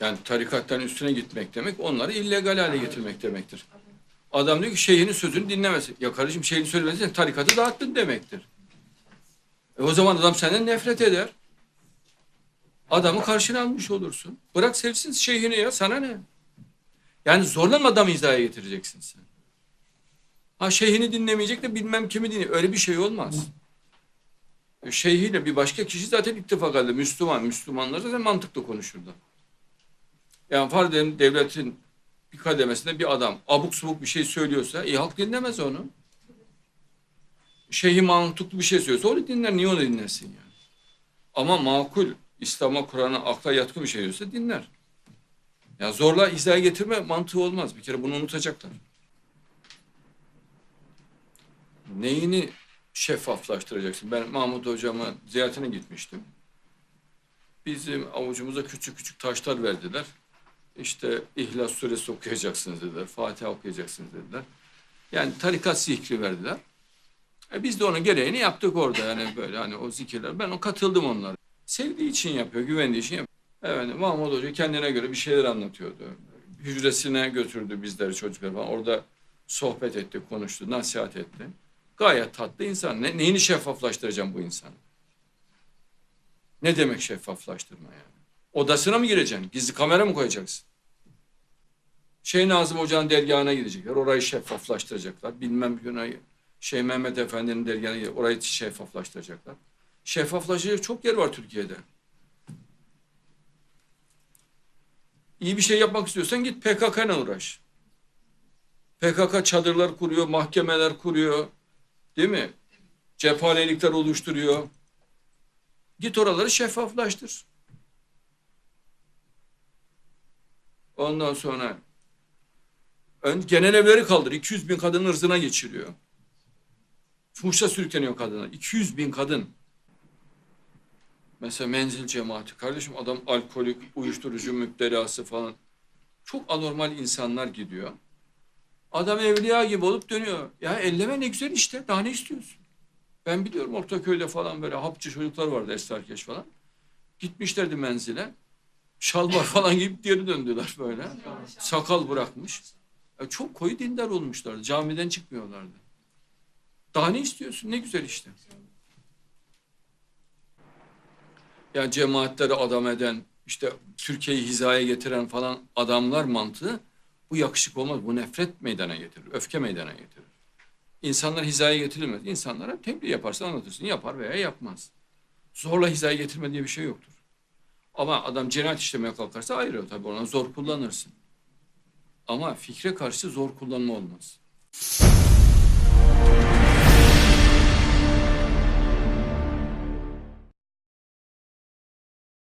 Yani tarikattan üstüne gitmek demek onları illegal hale getirmek demektir. Adam diyor ki şeyhinin sözünü dinlemesin. Ya kardeşim şeyhin söylemezsen tarikatı dağıttın demektir. E o zaman adam senden nefret eder. Adamı karşına almış olursun. Bırak sevsin şeyhini ya sana ne? Yani zorlama adamı hizaya getireceksin sen. Ha şeyhini dinlemeyecek de bilmem kimi dinle. Öyle bir şey olmaz. E, Şeyhiyle bir başka kişi zaten ittifak halde. Müslüman. Müslümanlar zaten mantıklı konuşurdu. Yani farz edelim devletin bir kademesinde bir adam abuk subuk bir şey söylüyorsa iyi halk dinlemez onu. Şeyhi mantıklı bir şey söylüyorsa onu dinler. Niye onu dinlesin yani? Ama makul, İslam'a, Kur'an'a, akla yatkın bir şey diyorsa dinler. Ya zorla hizaya getirme mantığı olmaz. Bir kere bunu unutacaklar. Neyini şeffaflaştıracaksın? Ben Mahmut hocama ziyaretine gitmiştim. Bizim avucumuza küçük küçük taşlar verdiler. İşte İhlas suresi okuyacaksınız dediler. Fatiha okuyacaksınız dediler. Yani tarikat zikri verdiler. E biz de onun gereğini yaptık orada yani böyle hani o zikirler. Ben o katıldım onlara. Sevdiği için yapıyor, güvendiği için yapıyor. Evet, Mahmut Hoca kendine göre bir şeyler anlatıyordu. Hücresine götürdü bizleri çocuklar falan. Orada sohbet etti, konuştu, nasihat etti. Gayet tatlı insan. Ne, neyini şeffaflaştıracağım bu insanı? Ne demek şeffaflaştırma yani? Odasına mı gireceksin? Gizli kamera mı koyacaksın? Şey Nazım Hoca'nın dergahına gidecekler. Orayı şeffaflaştıracaklar. Bilmem günah şey Mehmet Efendi'nin dergahına gidecek. Orayı şeffaflaştıracaklar. Şeffaflaşacak çok yer var Türkiye'de. İyi bir şey yapmak istiyorsan git PKK ile uğraş. PKK çadırlar kuruyor, mahkemeler kuruyor. Değil mi? Cephanelikler oluşturuyor. Git oraları şeffaflaştır. Ondan sonra ön, genel evleri kaldır. 200 bin kadının ırzına geçiriyor. Fuhuşa sürükleniyor kadına. 200 bin kadın. Mesela menzil cemaati. Kardeşim adam alkolik, uyuşturucu müptelası falan. Çok anormal insanlar gidiyor. Adam evliya gibi olup dönüyor. Ya elleme ne güzel işte. Daha ne istiyorsun? Ben biliyorum Ortaköy'de falan böyle hapçı çocuklar vardı Esrarkeş falan. Gitmişlerdi menzile. Şalvar falan giyip geri döndüler böyle. Sakal bırakmış. E, çok koyu dindar olmuşlardı. Camiden çıkmıyorlardı. Daha ne istiyorsun? Ne güzel işte. Ya cemaatleri adam eden, işte Türkiye'yi hizaya getiren falan adamlar mantığı bu yakışık olmaz. Bu nefret meydana getirir, öfke meydana getirir. İnsanlar hizaya getirilmez. İnsanlara tebliğ yaparsan anlatırsın. Yapar veya yapmaz. Zorla hizaya getirme diye bir şey yoktur. Ama adam cinayet işlemeye kalkarsa ayrı tabii ona zor kullanırsın. Ama fikre karşı zor kullanma olmaz.